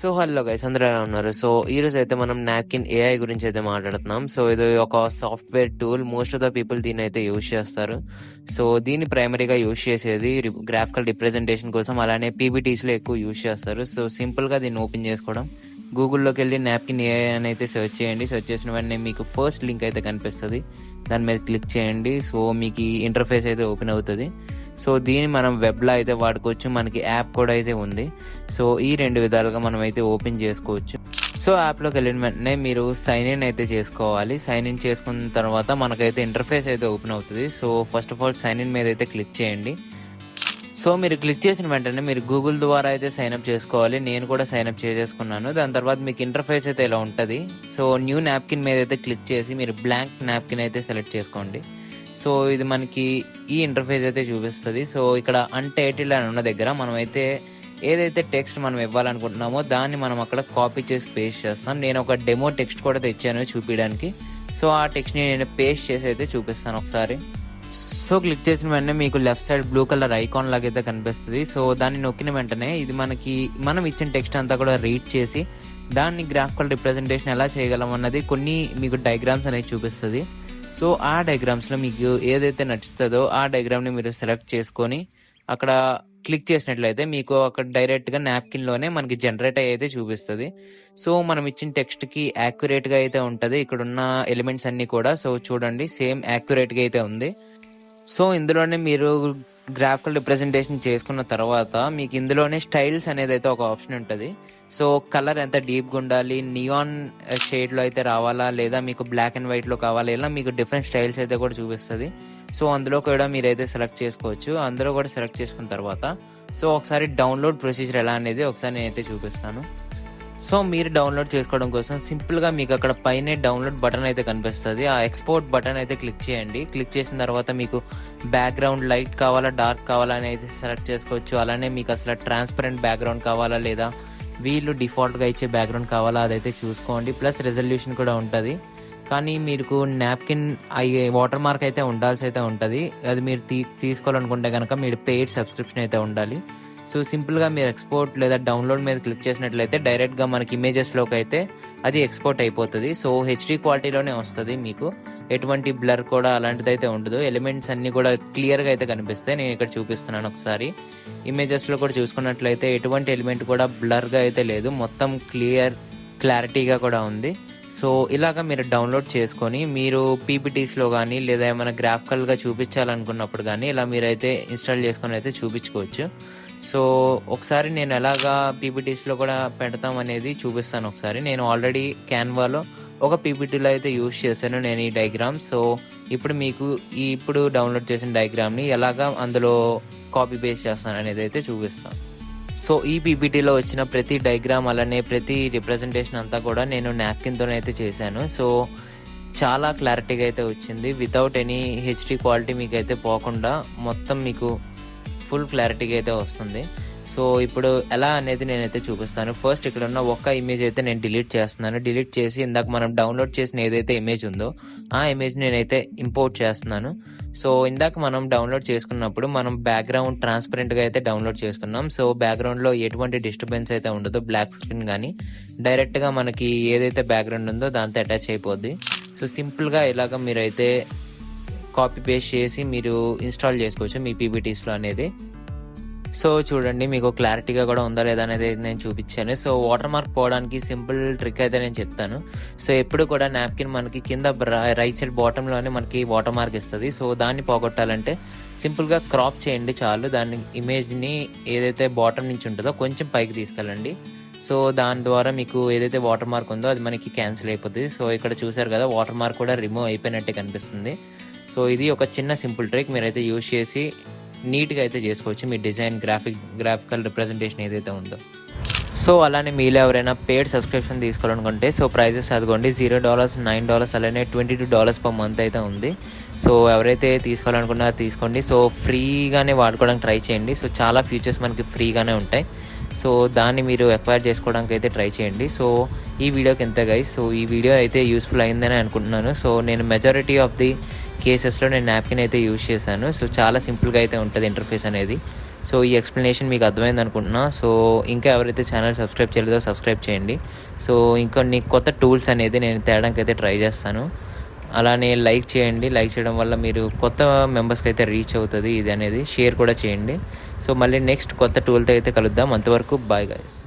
So hello guys అందరూ ఎలా ఉన్నారు? సో ఈ రోజు అయితే మనం నాప్కిన్ ఏఐ గురించి అయితే మాట్లాడుతున్నాం. సో ఇది ఒక software tool most of the people దీన్ని అయితే యూజ్ చేస్తారు. సో దీన్ని ప్రైమరీగా యూజ్ చేసేది గ్రాఫికల్ రిప్రజెంటేషన్ కోసం అలానే పీబీటీస్లో ఎక్కువ యూజ్ చేస్తారు. సో సింపుల్గా దీన్ని ఓపెన్ చేసుకోవడం. గూగుల్లోకి వెళ్ళి నాప్కిన్ ఏఐ అని అయితే సెర్చ్ చేయండి. సెర్చ్ చేసిన వెంటనే మీకు ఫస్ట్ లింక్ అయితే కనిపిస్తుంది. దాని మీద క్లిక్ చేయండి. సో మీకు ఇంటర్ఫేస్ అయితే ఓపెన్ అవుతుంది. సో దీన్ని మనం వెబ్లో అయితే వాడుకోవచ్చు. మనకి యాప్ కూడా అయితే ఉంది. సో ఈ రెండు విధాలుగా మనం అయితే ఓపెన్ చేసుకోవచ్చు. సో యాప్లోకి వెళ్ళిన వెంటనే మీరు సైన్ ఇన్ అయితే చేసుకోవాలి. సైన్ ఇన్ చేసుకున్న తర్వాత మనకైతే ఇంటర్ఫేస్ అయితే ఓపెన్ అవుతుంది. So first of all sign in మీద అయితే క్లిక్ చేయండి. సో మీరు క్లిక్ చేసిన వెంటనే మీరు గూగుల్ ద్వారా అయితే సైన్అప్ చేసుకోవాలి. నేను కూడా సైన్అప్ చేసేసుకున్నాను. దాని తర్వాత మీకు ఇంటర్ఫేస్ అయితే ఇలా ఉంటుంది. సో న్యూ నాప్కిన్ మీద అయితే క్లిక్ చేసి మీరు బ్లాంక్ నాప్కిన్ అయితే సెలెక్ట్ చేసుకోండి. సో ఇది మనకి ఈ ఇంటర్ఫేస్ అయితే చూపిస్తుంది. సో ఇక్కడ అన్టైటిల్ అని ఉన్న దగ్గర మనమైతే ఏదైతే టెక్స్ట్ మనం ఇవ్వాలనుకుంటున్నామో దాన్ని మనం అక్కడ కాపీ చేసి పేస్ట్ చేస్తాం. నేను ఒక డెమో టెక్స్ట్ కూడా తెచ్చాను చూపించడానికి సో ఆ టెక్స్ట్ని నేను పేస్ట్ చేసి అయితే చూపిస్తాను ఒకసారి. సో క్లిక్ చేసిన వెంటనే మీకు left side blue colour icon లాగైతే కనిపిస్తుంది. సో దాన్ని నొక్కిన వెంటనే ఇది మనకి మనం ఇచ్చిన టెక్స్ట్ అంతా కూడా రీడ్ చేసి దాన్ని గ్రాఫికల్ రిప్రజెంటేషన్ ఎలా చేయగలం అన్నది కొన్ని మీకు డయాగ్రామ్స్ అనేది చూపిస్తుంది. సో ఆ డయాగ్రామ్స్లో మీకు ఏదైతే నచ్చుతుందో ఆ డయాగ్రామ్ని మీరు సెలెక్ట్ చేసుకొని అక్కడ క్లిక్ చేసినట్లయితే మీకు అక్కడ డైరెక్ట్గా నాప్కిన్లోనే మనకి జనరేట్ అయితే చూపిస్తుంది. సో మనం ఇచ్చిన టెక్స్ట్కి యాక్యురేట్గా అయితే ఉంటుంది. ఇక్కడ ఉన్న ఎలిమెంట్స్ అన్నీ కూడా. సో చూడండి సేమ్ యాక్యురేట్గా అయితే ఉంది. సో ఇందులోనే మీరు గ్రాఫికల్ రిప్రజెంటేషన్ చేసుకున్న తర్వాత మీకు ఇందులోనే స్టైల్స్ అనేది అయితే ఒక ఆప్షన్ ఉంటుంది. సో కలర్ ఎంత డీప్గా ఉండాలి? నియాన్ షేడ్లో అయితే రావాలా? లేదా మీకు బ్లాక్ అండ్ వైట్లో కావాలా? ఇలా మీకు డిఫరెంట్ స్టైల్స్ అయితే కూడా చూపిస్తుంది. సో అందులో కూడా మీరైతే సెలెక్ట్ చేసుకోవచ్చు. అందులో కూడా సెలెక్ట్ చేసుకున్న తర్వాత సో ఒకసారి డౌన్లోడ్ ప్రొసీజర్ ఎలా అనేది ఒకసారి నేనైతే చూపిస్తాను. సో మీరు డౌన్లోడ్ చేసుకోవడం కోసం సింపుల్గా మీకు అక్కడ పైన డౌన్లోడ్ బటన్ అయితే కనిపిస్తుంది. ఆ ఎక్స్పోర్ట్ బటన్ అయితే క్లిక్ చేయండి. క్లిక్ చేసిన తర్వాత మీకు బ్యాక్గ్రౌండ్ లైట్ కావాలా డార్క్ కావాలా అని అయితే సెలెక్ట్ చేసుకోవచ్చు. అలానే మీకు అసలు ట్రాన్స్పరెంట్ బ్యాక్గ్రౌండ్ కావాలా లేదా వీళ్ళు డిఫాల్ట్గా ఇచ్చే బ్యాక్గ్రౌండ్ కావాలా అదైతే చూసుకోండి. ప్లస్ రెజల్యూషన్ కూడా ఉంటుంది. కానీ మీకు నాప్కిన్ అయ్యే వాటర్ మార్క్ అయితే ఉండాల్సి అయితే ఉంటుంది. అది మీరు తీ తీసుకోవాలనుకుంటే కనుక మీరు పెయిడ్ సబ్స్క్రిప్షన్ అయితే ఉండాలి. సో సింపుల్గా మీరు ఎక్స్పోర్ట్ లేదా డౌన్లోడ్ మీద క్లిక్ చేసినట్లయితే డైరెక్ట్గా మనకి ఇమేజెస్లోకి అయితే అది ఎక్స్పోర్ట్ అయిపోతుంది. సో హెచ్డి క్వాలిటీలోనే వస్తుంది మీకు. ఎటువంటి బ్లర్ కూడా అలాంటిది అయితే ఉండదు. ఎలిమెంట్స్ అన్ని కూడా క్లియర్గా అయితే కనిపిస్తాయి. నేను ఇక్కడ చూపిస్తున్నాను ఒకసారి. ఇమేజెస్లో కూడా చూసుకున్నట్లయితే ఎటువంటి ఎలిమెంట్ కూడా బ్లర్గా అయితే లేదు. మొత్తం క్లియర్ క్లారిటీగా కూడా ఉంది. సో ఇలాగ మీరు డౌన్లోడ్ చేసుకొని మీరు పీపీటీస్లో కానీ లేదా ఏమైనా గ్రాఫికల్గా చూపించాలనుకున్నప్పుడు కానీ ఇలా మీరైతే ఇన్స్టాల్ చేసుకొని అయితే చూపించుకోవచ్చు. సో ఒకసారి నేను ఎలాగా పీపీటీస్లో కూడా పెడతాం అనేది చూపిస్తాను ఒకసారి. నేను ఆల్రెడీ క్యాన్వాలో ఒక పీపీటీలో అయితే యూజ్ చేశాను నేను ఈ డయాగ్రామ్. సో ఇప్పుడు మీకు ఇప్పుడు డౌన్లోడ్ చేసిన డయాగ్రామ్ని ఎలాగా అందులో కాపీ పేస్ట్ చేస్తాను అనేది అయితే చూపిస్తాను. సో ఈ పీపీటీలో వచ్చిన ప్రతి డయాగ్రామ్ అలానే ప్రతి రిప్రజెంటేషన్ అంతా కూడా నేను నాప్కిన్తోనే అయితే చేశాను. సో చాలా క్లారిటీగా అయితే వచ్చింది. వితౌట్ ఎనీ హెచ్డి క్వాలిటీ మీకు అయితే పోకుండా మొత్తం మీకు ఫుల్ క్లారిటీగా అయితే వస్తుంది. సో ఇప్పుడు ఎలా అనేది నేనైతే చూపిస్తాను. ఫస్ట్ ఇక్కడ ఉన్న ఒక్క ఇమేజ్ అయితే నేను డిలీట్ చేస్తున్నాను. డిలీట్ చేసి ఇందాక మనం డౌన్లోడ్ చేసిన ఏదైతే ఇమేజ్ ఉందో ఆ ఇమేజ్ నేనైతే ఇంపోర్ట్ చేస్తున్నాను. సో ఇందాక మనం డౌన్లోడ్ చేసుకున్నప్పుడు మనం బ్యాక్గ్రౌండ్ ట్రాన్స్పరెంట్గా అయితే డౌన్లోడ్ చేసుకున్నాం. సో బ్యాక్గ్రౌండ్లో ఎటువంటి డిస్టర్బెన్స్ అయితే ఉండదు. బ్లాక్ స్క్రీన్ కానీ డైరెక్ట్గా మనకి ఏదైతే బ్యాక్గ్రౌండ్ ఉందో దాంతో అటాచ్ అయిపోద్ది. సో సింపుల్గా ఇలాగ మీరైతే కాపీ పేస్ట్ చేసి మీరు ఇన్స్టాల్ చేసుకోవచ్చు మీ పీపీటీస్లో అనేది. సో చూడండి మీకు క్లారిటీగా కూడా ఉందా లేదా అనేది నేను చూపించాను. సో వాటర్ మార్క్ పోవడానికి సింపుల్ ట్రిక్ అయితే నేను చెప్తాను. సో ఎప్పుడు కూడా నాప్కిన్ మనకి కింద రైట్ సైడ్ బాటంలోనే మనకి వాటర్ మార్క్ ఇస్తుంది. సో దాన్ని పోగొట్టాలంటే సింపుల్గా క్రాప్ చేయండి చాలు. దాని ఇమేజ్ని ఏదైతే బాటం నుంచి ఉంటుందో కొంచెం పైకి తీసుకెళ్ళండి. సో దాని ద్వారా మీకు ఏదైతే వాటర్ మార్క్ ఉందో అది మనకి క్యాన్సిల్ అయిపోతుంది సో ఇక్కడ చూసారు కదా వాటర్ మార్క్ కూడా రిమూవ్ అయిపోయినట్టే కనిపిస్తుంది. సో ఇది ఒక చిన్న సింపుల్ ట్రిక్ మీరైతే యూజ్ చేసి నీట్గా అయితే చేసుకోవచ్చు మీ డిజైన్ గ్రాఫిక్ గ్రాఫికల్ రిప్రజెంటేషన్ ఏదైతే ఉందో. సో అలానే మీలో ఎవరైనా పేడ్ సబ్స్క్రిప్షన్ తీసుకోవాలనుకుంటే సో ప్రైజెస్ అదిగోండి జీరో డాలర్స్ నైన్ డాలర్స్ అలానే twenty two dollars per month అయితే ఉంది. సో ఎవరైతే తీసుకోవాలనుకున్నారో తీసుకోండి. సో ఫ్రీగానే వాడుకోవడానికి ట్రై చేయండి. సో చాలా ఫీచర్స్ మనకి ఫ్రీగానే ఉంటాయి. సో దాన్ని మీరు ఎక్వైర్ చేసుకోవడానికి అయితే ట్రై చేయండి. సో ఈ వీడియోకి ఎంత గైస్ సో ఈ వీడియో అయితే యూస్ఫుల్ అయిందని అనుకుంటున్నాను. సో నేను మెజారిటీ ఆఫ్ ది కేసెస్లో నేను నాప్కిన్ అయితే యూజ్ చేశాను. సో చాలా సింపుల్గా అయితే ఉంటుంది ఇంటర్ఫేస్ అనేది. సో ఈ ఎక్స్ప్లెనేషన్ మీకు అర్థమైంది అనుకుంటున్నా. సో ఇంకా ఎవరైతే ఛానల్ సబ్స్క్రైబ్ చేయలేదో సబ్స్క్రైబ్ చేయండి. సో ఇంకొన్ని కొత్త టూల్స్ అనేది నేను తేడానికి అయితే ట్రై చేస్తాను. అలానే లైక్ చేయండి. లైక్ చేయడం వల్ల మీరు కొత్త మెంబర్స్కి అయితే రీచ్ అవుతుంది. ఇది అనేది షేర్ కూడా చేయండి. సో మళ్ళీ నెక్స్ట్ కొత్త టూల్తో అయితే కలుద్దాం. అంతవరకు బాయ్ గాయస్